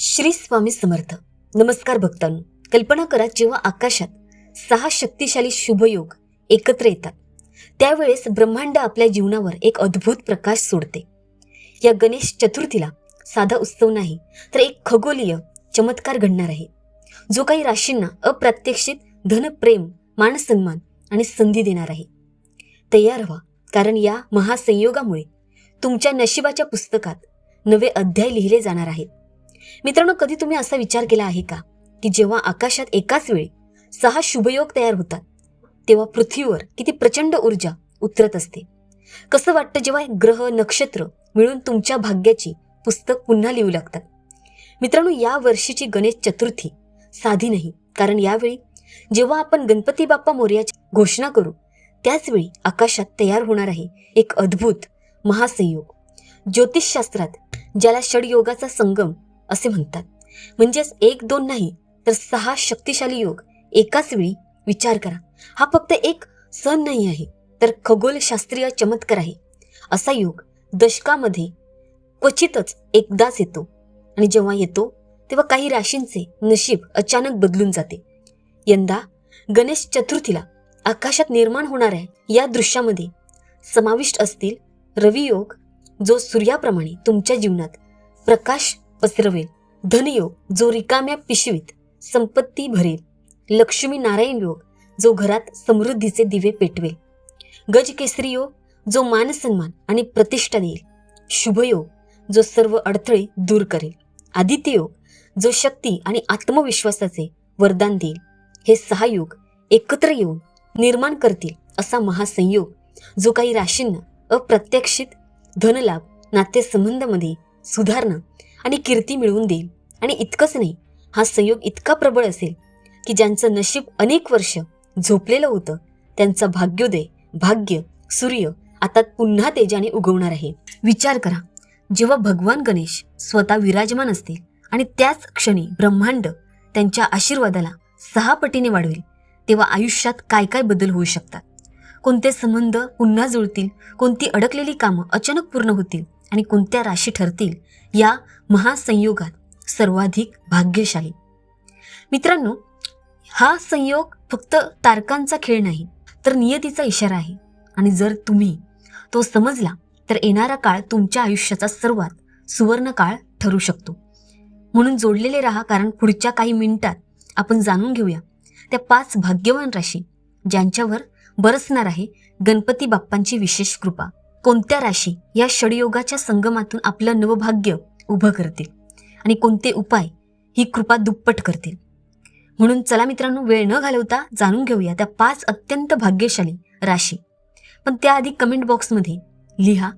श्री स्वामी समर्थ. नमस्कार भक्तांनो कल्पना करा जेव्हा आकाशात सहा शक्तिशाली शुभयोग एकत्र येतात. त्यावेळेस ब्रह्मांड आपल्या जीवनावर एक अद्भुत प्रकाश सोडते. या गणेश चतुर्थीला साधा उत्सव नाही तर एक खगोलीय चमत्कार घडणार आहे. जो काही राशींना अप्रत्यक्षित धन प्रेम मानसन्मान आणि संधी देणार आहे. तयार व्हा कारण या महासंयोगामुळे तुमच्या नशिबाच्या पुस्तकात नवे अध्याय लिहिले जाणार आहेत. मित्रांनो कधी तुम्ही असा विचार केला आहे का की जेव्हा आकाशात एकाच वेळी सहा शुभयोग तयार होतात तेव्हा पृथ्वीवर किती प्रचंड ऊर्जा उतरत असते? कसं वाटतं जेव्हा ग्रह नक्षत्र मिळून तुमच्या भाग्याची पुस्तक पुन्हा लिहू लागतात? मित्रांनो या वर्षीची गणेश चतुर्थी साधी नाही कारण यावेळी जेव्हा आपण गणपती बाप्पा मोर्याची घोषणा करू त्याचवेळी आकाशात तयार होणार आहे एक अद्भुत महासंयोग. ज्योतिषशास्त्रात ज्याला षडयोगाचा संगम असे म्हणतात. म्हणजेच एक दोन नाही तर सहा शक्तिशाली योग एकाच वेळी विचार करा. हा फक्त एक सण नाही आहे तर खगोलशास्त्रीय चमत्कार आहे. असा योग दशकामध्ये क्वचितच एकदाच येतो. आणि जेव्हा येतो तेव्हा काही राशींचे नशीब अचानक बदलून जाते. यंदा गणेश चतुर्थीला आकाशात निर्माण होणाऱ्या या दृश्यामध्ये समाविष्ट असतील रवियोग जो सूर्याप्रमाणे तुमच्या जीवनात प्रकाश पसरवेल. धनयोग जो रिकाम्या पिशवीत संपत्ती भरेल. लक्ष्मी नारायण योग जो घरात समृद्धीचे दिवे पेटवेल. गजकेसरी योग जो मानसन्मान आणि प्रतिष्ठा देईल. शुभयोग जो सर्व अडथळे दूर करेल. आदित्य योग जो शक्ती आणि आत्मविश्वासाचे वरदान देईल. हे सहा योग एकत्र येऊन निर्माण करतील असा महासंयोग जो काही राशींना अप्रत्यक्षित धनलाभ नातेसंबंधामध्ये सुधारणा आणि कीर्ती मिळवून देईल. आणि इतकंच नाही हा संयोग इतका प्रबळ असेल की ज्यांचं नशीब अनेक वर्ष झोपलेलं होतं त्यांचा भाग्योदय भाग्य सूर्य आता पुन्हा तेजाने उगवणार आहे. विचार करा जेव्हा भगवान गणेश स्वतः विराजमान असतील आणि त्याच क्षणी ब्रह्मांड त्यांच्या आशीर्वादाला सहा पटीने वाढवेल तेव्हा आयुष्यात काय काय बदल होऊ शकतात? कोणते संबंध पुन्हा जुळतील? कोणती अडकलेली कामं अचानक पूर्ण होतील? आणि कोणत्या राशी ठरतील या महासंयोगात सर्वाधिक भाग्यशाली. मित्रांनो हा संयोग फक्त तारकांचा खेळ नाही तर नियतीचा इशारा आहे. आणि जर तुम्ही तो समजला तर येणारा काळ तुमच्या आयुष्याचा सर्वात सुवर्ण काळ ठरू शकतो. म्हणून जोडलेले राहा कारण पुढच्या काही मिनिटात आपण जाणून घेऊया त्या पाच भाग्यवान राशी ज्यांच्यावर बरसणार आहे गणपती बाप्पांची विशेष कृपा. कोणत्या राशी या षडयोगाच्या संगमातून आपलं नवभाग्य उभं करतील? आणि कोणते उपाय ही कृपा दुप्पट करतील? म्हणून चला मित्रांनो वेळ न घालवता जाणून घेऊया त्या पाच अत्यंत भाग्यशाली राशी. पण त्याआधी कमेंट बॉक्समध्ये लिहा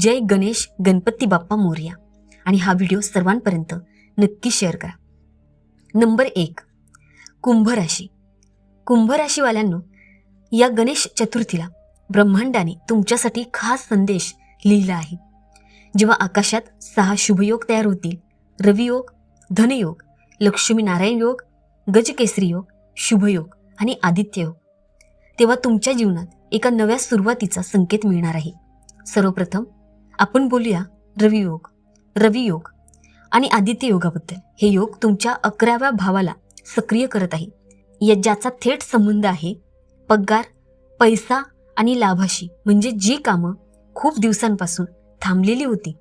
जय गणेश गणपती बाप्पा मोर्या. आणि हा व्हिडिओ सर्वांपर्यंत नक्की शेअर करा. नंबर एक कुंभ राशी. कुंभ राशीवाल्यांनो या गणेश चतुर्थीला ब्रह्मांडाने तुमच्यासाठी खास संदेश लिहिला आहे. जेव्हा आकाशात सहा शुभयोग तयार होतील रवियोग धनयोग लक्ष्मीनारायण योग गजकेसरी योग शुभयोग आणि आदित्य योग. तेव्हा तुमच्या जीवनात एका नव्या सुरुवातीचा संकेत मिळणार आहे. सर्वप्रथम आपण बोलूया रवियोग रवियोग आणि आदित्य योगाबद्दल. हे योग तुमच्या अकराव्या भावाला सक्रिय करत आहे. या ज्याचा थेट संबंध आहे पगार पैसा आणि लाभाशी म्हणजे जी कामं खूप दिवसांपासून थांबलेली होती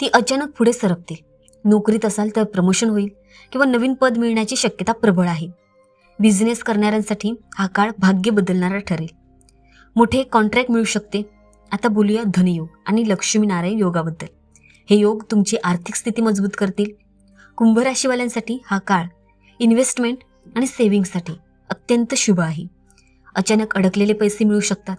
ती अचानक पुढे सरकतील. नोकरीत असाल तर प्रमोशन होईल किंवा नवीन पद मिळण्याची शक्यता प्रबळ आहे. बिझनेस करणाऱ्यांसाठी हा काळ भाग्य बदलणारा ठरेल. मोठे कॉन्ट्रॅक्ट मिळू शकते. आता बोलूया धनयोग आणि लक्ष्मीनारायण योगाबद्दल. हे योग तुमची आर्थिक स्थिती मजबूत करतील. कुंभ राशीवाल्यांसाठी हा काळ इन्व्हेस्टमेंट आणि सेव्हिंगसाठी अत्यंत शुभ आहे. अचानक अडकलेले पैसे मिळू शकतात.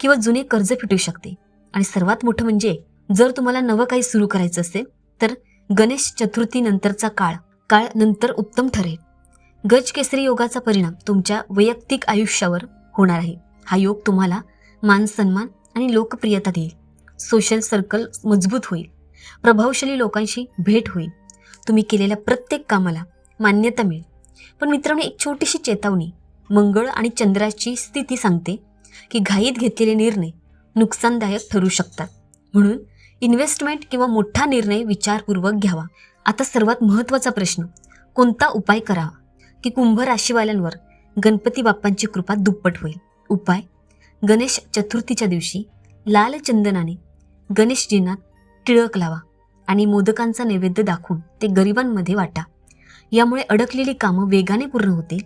किंवा जुने कर्ज फिटू शकते. आणि सर्वात मोठं म्हणजे जर तुम्हाला नवं काही सुरू करायचं असेल तर गणेश चतुर्थी नंतरचा काळ काळ नंतर उत्तम ठरेल. गज केसरी योगाचा परिणाम तुमच्या वैयक्तिक आयुष्यावर होणार आहे. हा योग तुम्हाला मान सन्मान आणि लोकप्रियता देईल. सोशल सर्कल मजबूत होईल. प्रभावशाली लोकांशी भेट होईल. तुम्ही केलेल्या प्रत्येक कामाला मान्यता मिळेल. पण मित्रांनो एक छोटीशी चेतावणी मंगळ आणि चंद्राची स्थिती सांगते. की घाईत घेतलेले निर्णय नुकसानदायक ठरू शकतात. म्हणून इन्व्हेस्टमेंट किंवा मोठा निर्णय विचारपूर्वक घ्यावा. आता सर्वात महत्त्वाचा प्रश्न कोणता उपाय करावा? की कुंभ राशीवाल्यांवर गणपती बाप्पांची कृपा दुप्पट होईल. उपाय गणेश चतुर्थीच्या दिवशी लाल चंदनाने गणेशजींना टिळक लावा आणि मोदकांचा नैवेद्य दाखवून ते गरिबांमध्ये वाटा. यामुळे अडकलेली कामं वेगाने पूर्ण होतील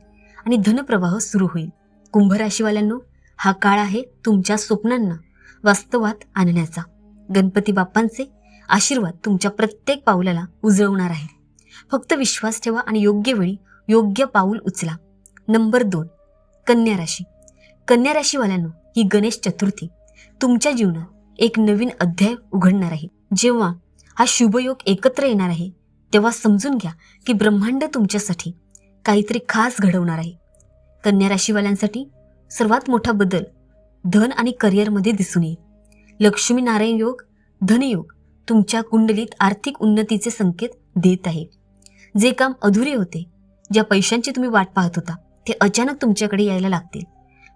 आणि धनप्रवाह सुरू होईल. कुंभ राशीवाल्यांनो हा काळ आहे तुमच्या स्वप्नांना वास्तवात आणण्याचा. गणपती बाप्पांचे आशीर्वाद तुमच्या प्रत्येक पावलाला उजळवणार आहे. फक्त विश्वास ठेवा आणि योग्य वेळी योग्य पाऊल उचला. नंबर दोन कन्या राशी. कन्या राशीवाल्यांनो ही गणेश चतुर्थी तुमच्या जीवनात एक नवीन अध्याय उघडणार आहे. जेव्हा हा शुभयोग एकत्र येणार आहे तेव्हा समजून घ्या की ब्रह्मांड तुमच्यासाठी काहीतरी खास घडवणार आहे. कन्या राशीवाल्यांसाठी सर्वात मोठा बदल धन आणि करिअरमध्ये दिसून येईल. लक्ष्मीनारायण योग धनयोग तुमच्या कुंडलीत आर्थिक उन्नतीचे संकेत देत आहे. जे काम अधुरे होते ज्या पैशांची तुम्ही वाट पाहत होता ते अचानक तुमच्याकडे यायला लागतील.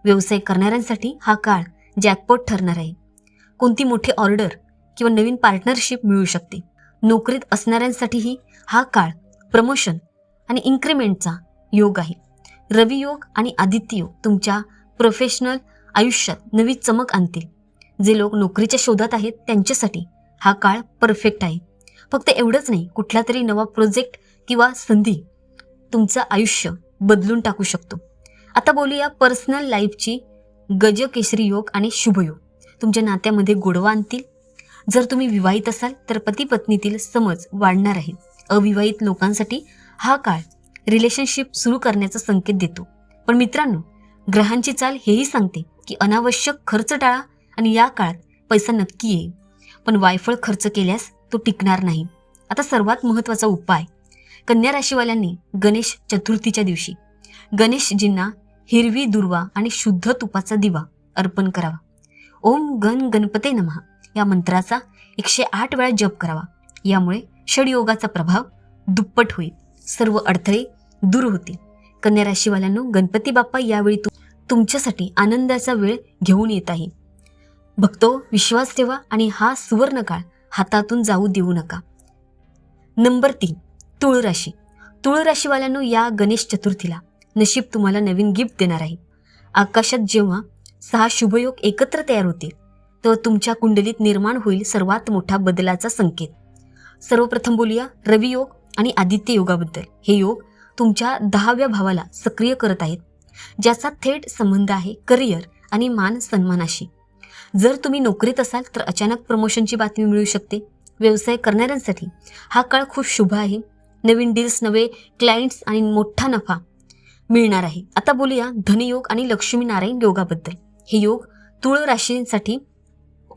व्यवसाय करणाऱ्यांसाठी हा काळ जॅकपॉट ठरणार आहे. कोणती मोठी ऑर्डर किंवा नवीन पार्टनरशिप मिळू शकते. नोकरीत असणाऱ्यांसाठीही हा काळ प्रमोशन आणि इन्क्रिमेंटचा योग आहे. रवियोग आणि आदित्य योग तुमच्या प्रोफेशनल आयुष्यात नवी चमक आणतील. जे लोक नोकरीच्या शोधात आहेत त्यांच्यासाठी हा काळ परफेक्ट आहे. फक्त एवढंच नाही कुठला तरी नवा प्रोजेक्ट किंवा संधी तुमचं आयुष्य बदलून टाकू शकतो. आता बोलूया पर्सनल लाईफची गजकेसरी योग आणि शुभयोग तुमच्या नात्यामध्ये गोडवा आणतील. जर तुम्ही विवाहित असाल तर पती पत्नीतील समज वाढणार आहे. अविवाहित लोकांसाठी हा काळ रिलेशनशिप सुरू करण्याचा संकेत देतो. पण मित्रांनो ग्रहांची चाल हेही सांगते की अनावश्यक खर्च टाळा आणि या काळात पैसा नक्की येईल. पण वायफळ खर्च केल्यास तो टिकणार नाही. आता सर्वात महत्त्वाचा उपाय कन्या राशीवाल्यांनी गणेश चतुर्थीच्या दिवशी गणेशजींना हिरवी दुर्वा आणि शुद्ध तुपाचा दिवा अर्पण करावा. ओम गण गणपते नमहा या मंत्राचा एकशे आठ वेळा जप करावा. यामुळे षडयोगाचा प्रभाव दुप्पट होईल. सर्व अडथळे दूर होतील. कन्या राशीवाल्यांनो गणपती बाप्पा यावेळी तुमच्यासाठी आनंदाचा वेळ घेऊन येत आहे. भक्तो विश्वास ठेवा आणि हा सुवर्ण काळ हातातून जाऊ देऊ नका. नंबर तीन तुळ राशी. तुळ राशीवाल्यांनो या गणेश चतुर्थीला नशीब तुम्हाला नवीन गिफ्ट देणार आहे. आकाशात जेव्हा सहा शुभयोग एकत्र तयार होतील तेव्हा तुमच्या कुंडलीत निर्माण होईल सर्वात मोठा बदलाचा संकेत. सर्वप्रथम बोलूया रवियोग आणि आदित्य योगाबद्दल. हे योग तुमच्या दहाव्या भावाला सक्रिय करत आहेत. ज्याचा थेट संबंध आहे करिअर आणि मान सन्मानाशी. जर तुम्ही नोकरीत असाल तर अचानक प्रमोशनची बातमी मिळू शकते. व्यवसाय करणाऱ्यांसाठी हा काळ खूप शुभ आहे. नवीन डील्स नवे क्लायंट्स आणि मोठा नफा मिळणार आहे. आता बोलूया धनयोग आणि लक्ष्मीनारायण योगाबद्दल. हे योग तुळ राशींसाठी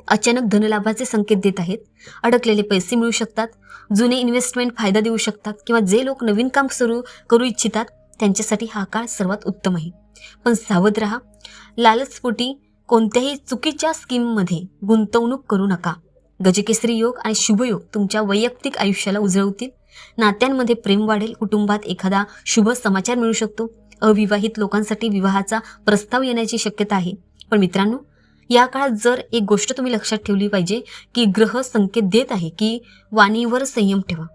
अचानक धनलाभाचे संकेत देत आहेत. अडकलेले पैसे मिळू शकतात. जुने इन्व्हेस्टमेंट फायदा देऊ शकतात किंवा जे लोक नवीन काम सुरू करू इच्छितात त्यांच्यासाठी हा काळ सर्वात उत्तम आहे. पण सावध राहा. लालचपोटी कोणत्याही चुकीच्या स्कीममध्ये गुंतवणूक करू नका. गजकेसरी योग आणि शुभयोग तुमच्या वैयक्तिक आयुष्याला उजळवतील. नात्यांमध्ये प्रेम वाढेल. कुटुंबात एखादा शुभ समाचार मिळू शकतो. अविवाहित लोकांसाठी विवाहाचा प्रस्ताव येण्याची शक्यता आहे. पण मित्रांनो या काळात जर एक गोष्ट तुम्ही लक्षात ठेवली पाहिजे की ग्रह संकेत देत आहे की वाणीवर संयम ठेवा.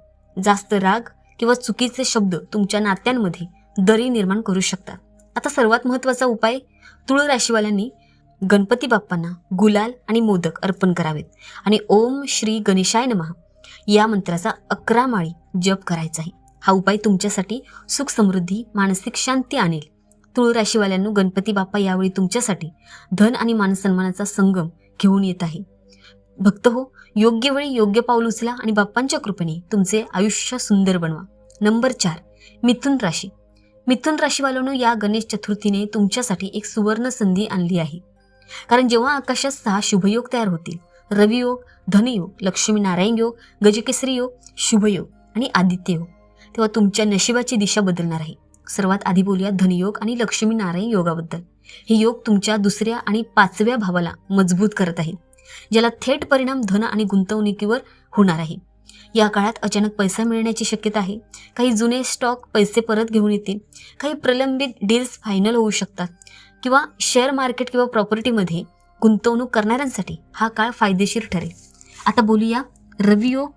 जास्त राग किंवा चुकीचे शब्द तुमच्या नात्यांमध्ये दरी निर्माण करू शकतात. आता सर्वात महत्त्वाचा उपाय तुळ राशीवाल्यांनी गणपती बाप्पांना गुलाल आणि मोदक अर्पण करावेत. आणि ओम श्री गणेशाय नमः या मंत्राचा अकरा माळी जप करायचा आहे हा उपाय तुमच्यासाठी सुख समृद्धी मानसिक शांती आणेल. तुळ राशीवाल्यांनो गणपती बाप्पा यावेळी तुमच्यासाठी धन आणि मानसन्मानाचा संगम घेऊन येत आहे. भक्त हो योग्य वेळी योग्य पाऊल उचला आणि बाप्पांच्या कृपेने तुमचे आयुष्य सुंदर बनवा. नंबर चार मिथुन राशी. मिथुन राशीवालोनं या गणेश चतुर्थीने तुमच्यासाठी एक सुवर्ण संधी आणली आहे. कारण जेव्हा आकाशात सहा शुभयोग तयार होतील रवियोग धनयोग लक्ष्मी नारायण योग गजकेसरी योग शुभयोग आणि आदित्य योग तेव्हा तुमच्या नशिबाची दिशा बदलणार आहे. सर्वात आधी बोलूया धनयोग आणि लक्ष्मी नारायण योगाबद्दल. हे योग तुमच्या दुसऱ्या आणि पाचव्या भावाला मजबूत करत आहे ज्याला थेट परिणाम धन आणि गुंतवणुकीवर होणार आहे. या काळात अचानक पैसा मिळण्याची शक्यता आहे. काही जुने स्टॉक पैसे परत घेऊन येतील. काही प्रलंबित डील्स फायनल होऊ शकतात. किंवा शेअर मार्केट किंवा प्रॉपर्टीमध्ये गुंतवणूक करणाऱ्यांसाठी हा काळ फायदेशीर ठरेल. आता बोलूया रवी योग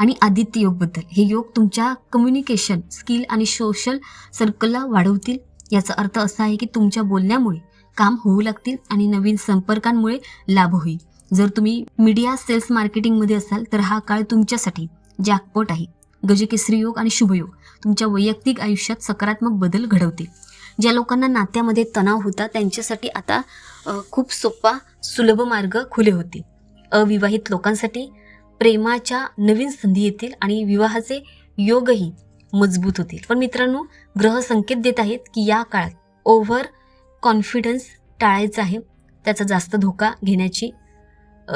आणि आदित्य योगबद्दल हे योग तुमच्या कम्युनिकेशन स्किल आणि सोशल सर्कलला वाढवतील. याचा अर्थ असा आहे की तुमच्या बोलण्यामुळे काम होऊ लागतील आणि नवीन संपर्कांमुळे लाभ होईल. जर तुम्ही मीडिया सेल्स मार्केटिंगमध्ये असाल तर हा काळ तुमच्यासाठी जॅकपॉट आहे. गजकेसरी योग आणि शुभयोग तुमच्या वैयक्तिक आयुष्यात सकारात्मक बदल घडवते ज्या लोकांना नात्यामध्ये तणाव होता त्यांच्यासाठी आता खूप सोपा सुलभ मार्ग खुले होते अविवाहित लोकांसाठी प्रेमाच्या नवीन संधी येतील आणि विवाहाचे योगही मजबूत होतील. पण मित्रांनो ग्रह संकेत देत आहेत की या काळात ओव्हर कॉन्फिडन्स टाळायचा आहे. त्याचा जास्त धोका घेण्याची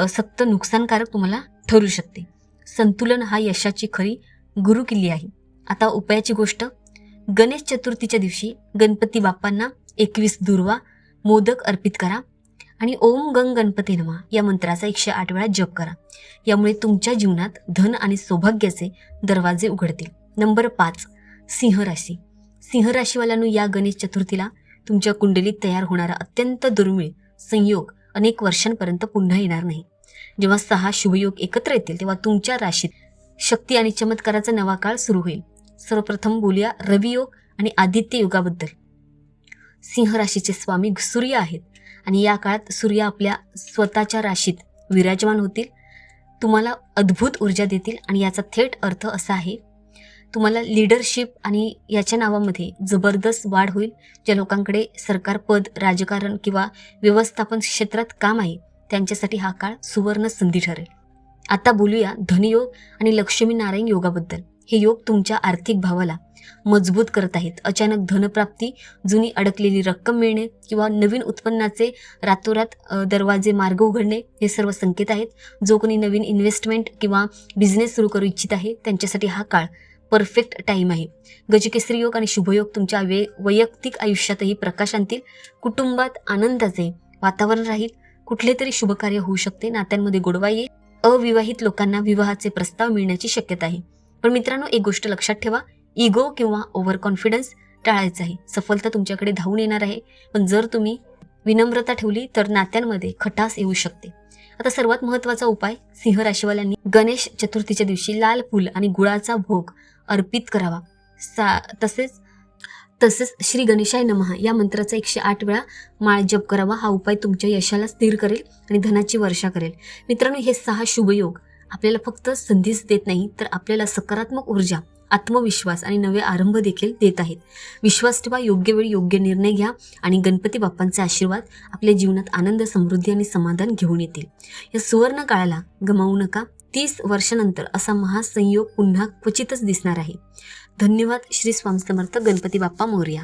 सक्त नुकसानकारक तुम्हाला ठरू शकते. संतुलन हा यशाची खरी गुरुकिल्ली आहे. आता उपायाची गोष्ट. गणेश चतुर्थीच्या दिवशी गणपती बाप्पांना एकवीस दुर्वा मोदक अर्पित करा आणि ओम गंग गणपती नमा या मंत्राचा एकशे आठ वेळा जप करा. यामुळे तुमच्या जीवनात धन आणि सौभाग्याचे दरवाजे उघडतील. नंबर पाच सिंह राशी. सिंह राशीवाल्यांनो या गणेश चतुर्थीला तुमच्या कुंडलीत तयार होणारा अत्यंत दुर्मिळ संयोग अनेक वर्षांपर्यंत पुन्हा येणार नाही. जेव्हा सहा शुभयोग एकत्र येतील तेव्हा तुमच्या राशीत शक्ती आणि चमत्काराचा नवा काळ सुरू होईल. सर्वप्रथम बोलूया रवियोग आणि आदित्य युगाबद्दल. सिंह राशीचे स्वामी सूर्य आहेत आणि या काळात सूर्य आपल्या स्वतःच्या राशीत विराजमान होतील. तुम्हाला अद्भुत ऊर्जा देतील आणि याचा थेट अर्थ असा आहे तुम्हाला लिडरशिप आणि याच्या नावामध्ये जबरदस्त वाढ होईल. ज्या लोकांकडे सरकार पद राजकारण किंवा व्यवस्थापन क्षेत्रात काम आहे त्यांच्यासाठी हा काळ सुवर्ण संधी ठरेल. आता बोलूया धनयोग आणि लक्ष्मी नारायण योगाबद्दल. हे योग तुमच्या आर्थिक भावाला मजबूत करत आहेत. अचानक धनप्राप्ती जुनी अडकलेली रक्कम मिळणे किंवा नवीन उत्पन्नाचे रातोरात दरवाजे मार्ग उघडणे हे सर्व संकेत आहेत. जो कोणी नवीन इन्व्हेस्टमेंट किंवा बिझनेस सुरू करू इच्छित आहे त्यांच्यासाठी हा काळ परफेक्ट टाईम आहे. गजकेसरी योग आणि शुभयोग तुमच्या वे वैयक्तिक आयुष्यातही प्रकाश आणतील. कुटुंबात आनंदाचे वातावरण राहील. कुठले तरी शुभकार्य होऊ शकते नात्यांमध्ये गोडवा येईल अविवाहित लोकांना विवाहाचे प्रस्ताव मिळण्याची शक्यता आहे. पण मित्रांनो एक गोष्ट लक्षात ठेवा. इगो किंवा ओव्हर कॉन्फिडन्स टाळायचं आहे. सफलता तुमच्याकडे धावून येणार आहे. पण जर तुम्ही विनम्रता ठेवली तर नात्यांमध्ये खटास येऊ शकते. आता सर्वात महत्त्वाचा उपाय सिंह राशीवाल्यांनी गणेश चतुर्थीच्या दिवशी लाल फूल आणि गुळाचा भोग अर्पित करावा. सा तसेच तसेच श्री गणेशाय नमः या मंत्राचा एकशे आठ वेळा माळ जप करावा. हा उपाय तुमच्या यशाला स्थिर करेल आणि धनाची वर्षा करेल. मित्रांनो हे सहा शुभयोग आपल्याला फक्त संधीच देत नाही तर आपल्याला सकारात्मक ऊर्जा आत्मविश्वास आणि नवे आरंभ देखील देत आहेत. विश्वास ठेवा योग्य वेळी योग्य निर्णय घ्या आणि गणपती बाप्पांचे आशीर्वाद आपल्या जीवनात आनंद समृद्धी आणि समाधान घेऊन येतील. या सुवर्ण काळाला गमावू नका. तीस वर्षानंतर असा महासंयोग पुन्हा क्वचितच दिसणार आहे. धन्यवाद श्री स्वामी समर्थ गणपती बाप्पा मोर्या.